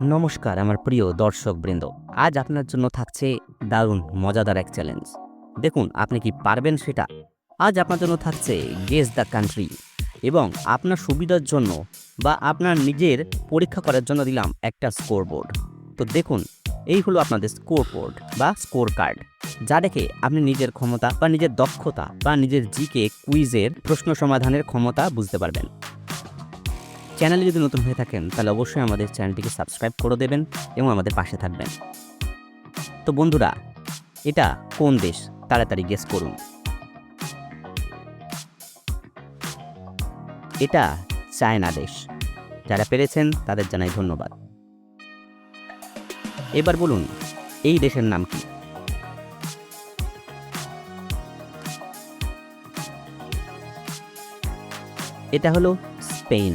নমস্কার, আমার প্রিয় দর্শকবৃন্দ। আজ আপনার জন্য থাকছে দারুণ, মজাদার এক চ্যালেঞ্জ দেখুন, আপনি কি পারবেন সেটা? আজ আপনার জন্য থাকছে গেস দ্য কান্ট্রি এবং আপনার সুবিধার জন্য বা আপনার নিজের পরীক্ষা করার জন্য দিলাম একটা স্কোর বোর্ড তো দেখুন, এই হলো আপনাদের স্কোর বোর্ড বা স্কোর কার্ড যা দেখে আপনি নিজের ক্ষমতা বা নিজের দক্ষতা বা নিজের জিকে কুইজের প্রশ্ন সমাধানের ক্ষমতা বুঝতে পারবেন। চ্যানেলে যদি নতুন হয়ে থাকেন, তাহলে অবশ্যই আমাদের চ্যানেলটিকে সাবস্ক্রাইব করে দেবেন এবং আমাদের পাশে থাকবেন। তো বন্ধুরা, এটা কোন দেশ? তাড়াতাড়ি গেস করুন। এটা চায়না দেশ। যারা পেরেছেন, তাদের জানাই ধন্যবাদ। এবার বলুন, এই দেশের নাম কি? এটা হলো স্পেন।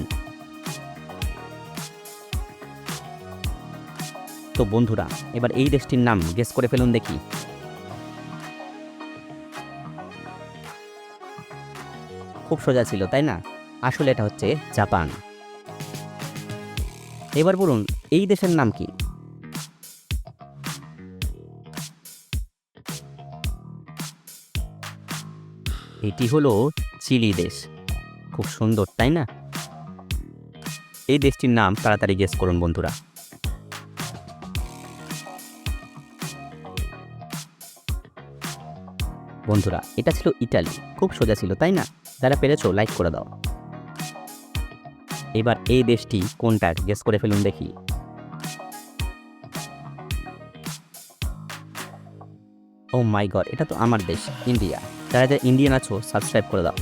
বন্ধুরা, এবার এই দেশটির নাম গেস করে ফেলুন দেখি। খুব সোজা ছিল, তাই না? আসলে এটা হচ্ছে জাপান। এবার বলুন, এই দেশের নাম কি? এটি হলো চিলি দেশ। খুব সুন্দর, তাই না? এই দেশটির নাম তাড়াতাড়ি গেস করুন বন্ধুরা। বন্ধুরা, এটা ছিল ইটালি। খুব সোজা ছিল, তাই না? যারা পেরেছ লাইক করে দাও। এবার এই দেশটি কোনটা গেস করে ফেলুন দেখি। ও মাই গড এটা তো আমার দেশ, ইন্ডিয়া। যারা যারা ইন্ডিয়ান আছো সাবস্ক্রাইব করে দাও।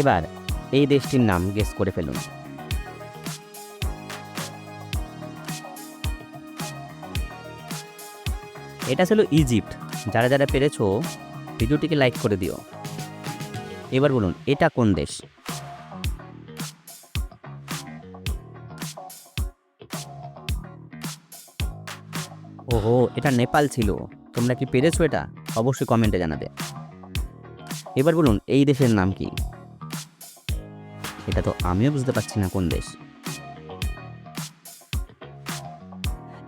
এবার এই দেশটির নাম গেস করে ফেলুন। এটা ছিল ইজিপ্ট যারা যারা পেরেছ, ভিডিওটিকে লাইক করে দিও। এবার বলুন, এটা কোন দেশ? ওহো, এটা নেপাল ছিল। তোমরা কি পেরেছ এটা? অবশ্যই কমেন্টে জানাবে। এবার বলুন, এই দেশের নাম কি? এটা তো আমিও বুঝতে পারছি না কোন দেশ।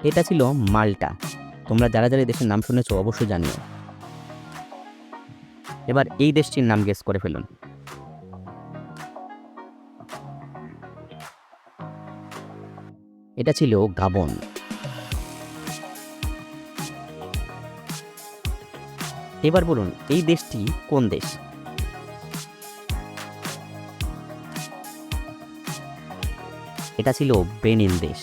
এটা ছিল মাল্টা। তোমরা যারা যারা এই দেশের নাম শুনেছো, অবশ্যই জানিও। এবার এই দেশটির নাম গেস করে ফেলুন। এটা ছিল গাবন। এবার বলুন, এই দেশটি কোন দেশ? এটা ছিল বেনিন দেশ।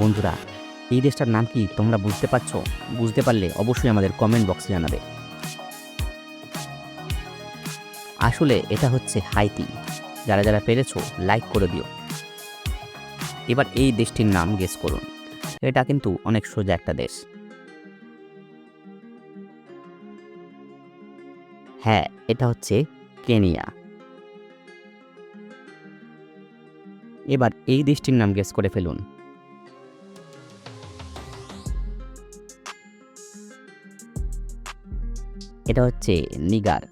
বন্ধুরা, এই দেশটার নাম কি তোমরা বুঝতে পারছ? বুঝতে পারলে অবশ্যই আমাদের কমেন্ট বক্সে জানাবে। আসলে এটা হচ্ছে হাইতি। যারা যারা পেরেছ লাইক করে দিও। এবার এই দেশটির নাম গেস করুন। এটা কিন্তু অনেক সোজা একটা দেশ। হ্যাঁ এটা হচ্ছে কেনিয়া। এবার এই দেশটির নাম গেস করে ফেলুন। এটা হচ্ছে নিগার।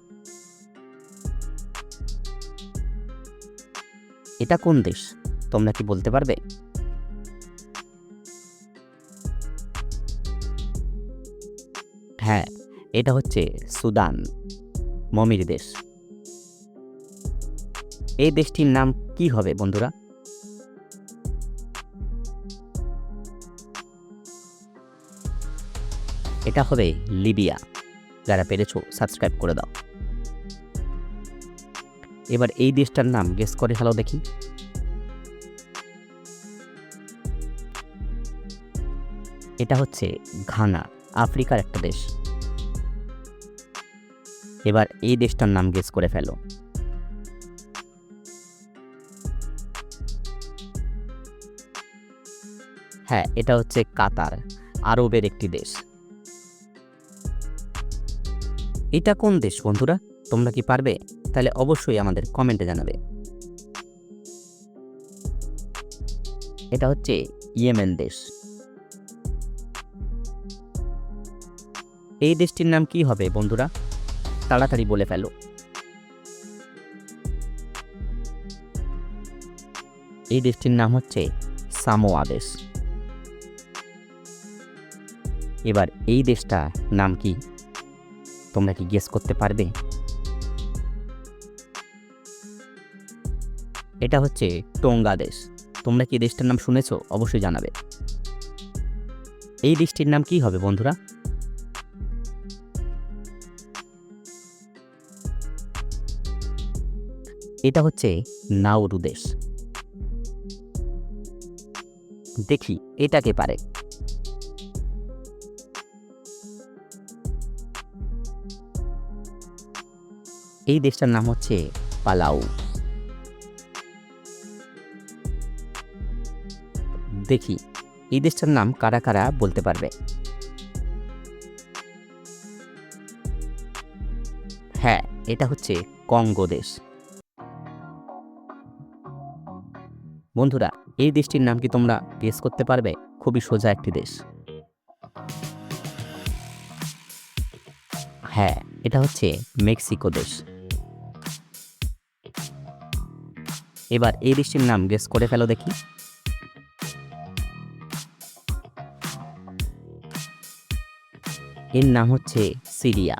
এটা কোন দেশ? তোমরা কি বলতে পারবে? হ্যাঁ এটা হচ্ছে সুদান, মমির দেশ। এই দেশটির নাম কি হবে বন্ধুরা? এটা হবে লিবিয়া। যারা পেরেছ সাবস্ক্রাইব করে দাও। এবার এই দেশটার নাম গেস করে ফেলো দেখি। এটা হচ্ছে ঘানা, আফ্রিকার একটা দেশ। এবার এই দেশটার নাম গেস করে ফেলো। হ্যাঁ এটা হচ্ছে কাতার, আরবের একটি দেশ। এটা কোন দেশ, বন্ধুরা? তোমরা কি পারবে? তাহলে অবশ্যই আমাদের কমেন্টে জানাবে। এটা হচ্ছে ইয়েমেন দেশ। এই দেশটির নাম কি হবে, বন্ধুরা? তাড়াতাড়ি বলে ফেলো। এই দেশটির নাম হচ্ছে সামোয়া দেশ। এবার এই দেশটা নাম কি? তোমরা কি গেস করতে পারবে? এটা হচ্ছে টোঙ্গা দেশ। তোমরা কি দেশটার নাম শুনেছ? অবশ্যই জানাবে। এই দেশটির নাম কি হবে বন্ধুরা? এটা হচ্ছে নাউরু দেশ। দেখি এটা কে পারে। এই দেশটার নাম হচ্ছে পালাউ দেখি, এই দেশটার নাম কারা কারা বলতে পারবে? হ্যাঁ এটা হচ্ছে কঙ্গো দেশ। বন্ধুরা, এই দেশটির নাম কি তোমরা গেস করতে পারবে? খুবই সোজা একটি দেশ। হ্যাঁ এটা হচ্ছে মেক্সিকো দেশ। এবার এই দেশটির নাম গেস করে ফেলো দেখি। এর নাম হচ্ছে সিরিয়া।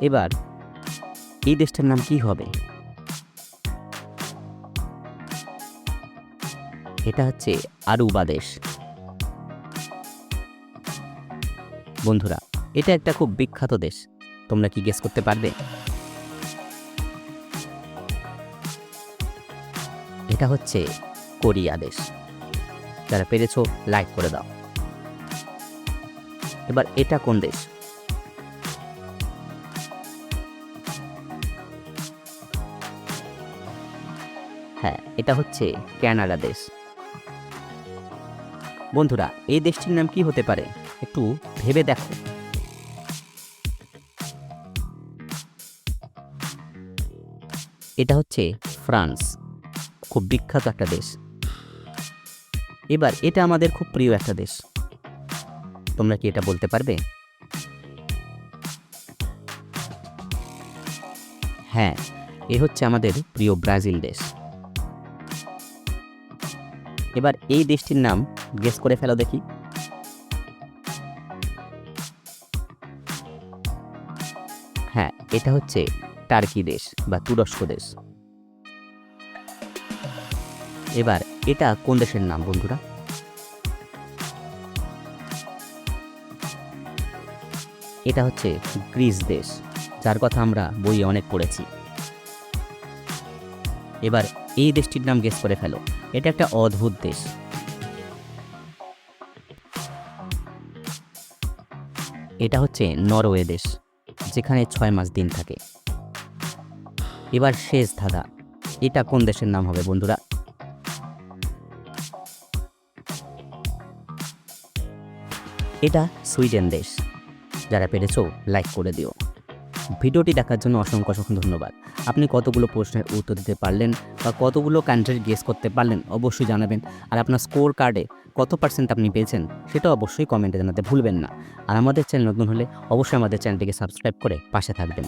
এবার এই দেশটার নাম কি হবে? এটা হচ্ছে আরুবা দেশ। বন্ধুরা, এটা একটা খুব বিখ্যাত দেশ। তোমরা কি গেস করতে পারবে? এটা হচ্ছে কোরিয়া দেশ যারা পেরেছ লাইক করে দাও। এবার এটা কোন দেশ? হ্যাঁ এটা হচ্ছে ক্যানাডা দেশ। বন্ধুরা, এই দেশটির নাম কি হতে পারে? একটু ভেবে দেখো। এটা হচ্ছে ফ্রান্স। খুব বিখ্যাত একটা দেশ। এবার এটা আমাদের খুব প্রিয় একটা দেশ। তোমরা কি এটা বলতে পারবে? হ্যাঁ এ হচ্ছে আমাদের প্রিয় ব্রাজিল দেশ। এবার এই দেশটির নাম গেস করে ফেলো দেখি। হ্যাঁ এটা হচ্ছে টার্কি দেশ বা তুরস্ক দেশ। এবার এটা কোন দেশের নাম, বন্ধুরা? এটা হচ্ছে গ্রিস দেশ, যার কথা আমরা বইয়ে অনেক পড়েছি। এবার এই দেশটির নাম গেস করে ফেলো। এটা একটা অদ্ভুত দেশ। এটা হচ্ছে নরওয়ে দেশ, যেখানে ছয় মাস দিন থাকে। এবার শেষ ধাঁধা। এটা কোন দেশের নাম হবে বন্ধুরা? এটা সুইডেন দেশ। যারা পেরেছ, লাইক করে দিও। ভিডিওটি দেখার জন্য অসংখ্য অসংখ্য ধন্যবাদ। আপনি কতগুলো প্রশ্নের উত্তর দিতে পারলেন বা কতগুলো কান্ট্রির গেস করতে পারলেন, অবশ্যই জানাবেন। আর আপনার স্কোর কার্ডে কত পার্সেন্ট আপনি পেয়েছেন, সেটা অবশ্যই কমেন্টে জানাতে ভুলবেন না। আর আমাদের চ্যানেল নতুন হলে অবশ্যই আমাদের চ্যানেলটিকে সাবস্ক্রাইব করে পাশে থাকবেন।